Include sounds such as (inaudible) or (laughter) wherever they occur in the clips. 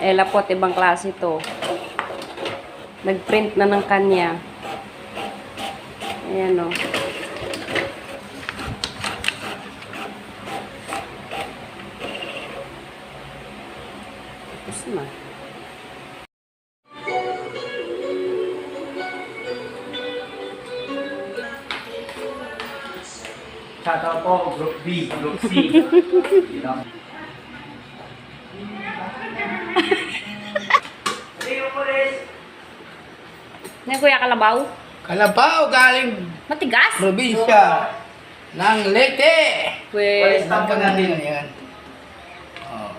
Ela po, ibang klase to. Nag-print na ng kanya. Ayan o. Tapos na. Shoutout po, Group B, Group C. (laughs) Yun. Ngayon, Kuya Kalabaw. Kalabaw galing Matigas? probinsya ng Leyte. Stop ka natin. Ayan. Oh.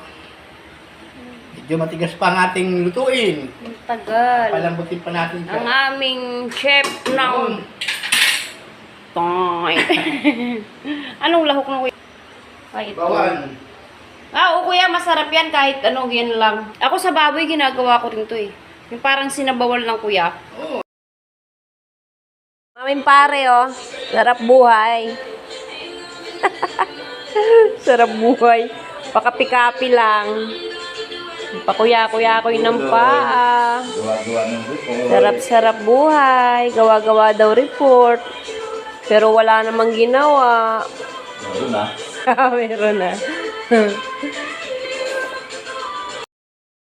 Medyo matigas pa ang ating lutuin. Tagal. Palambutin pa natin siya. Ang aming chef ng... Toy. (laughs) Anong lahok na kuya? Ay, ito. Bawan. Ah, oo kuya, masarap yan kahit anong yan lang. Ako sa baboy, ginagawa ko rin to eh. Yung parang sinabawan lang kuya. Oo. Aming pare oh, sarap buhay. (laughs) sarap buhay. Pakapikapi lang. Pakuya-kuya ko ng paa. Sarap-sarap buhay. Gawa-gawa daw report. Pero wala namang ginawa. Meron na. (laughs) Meron na. (laughs)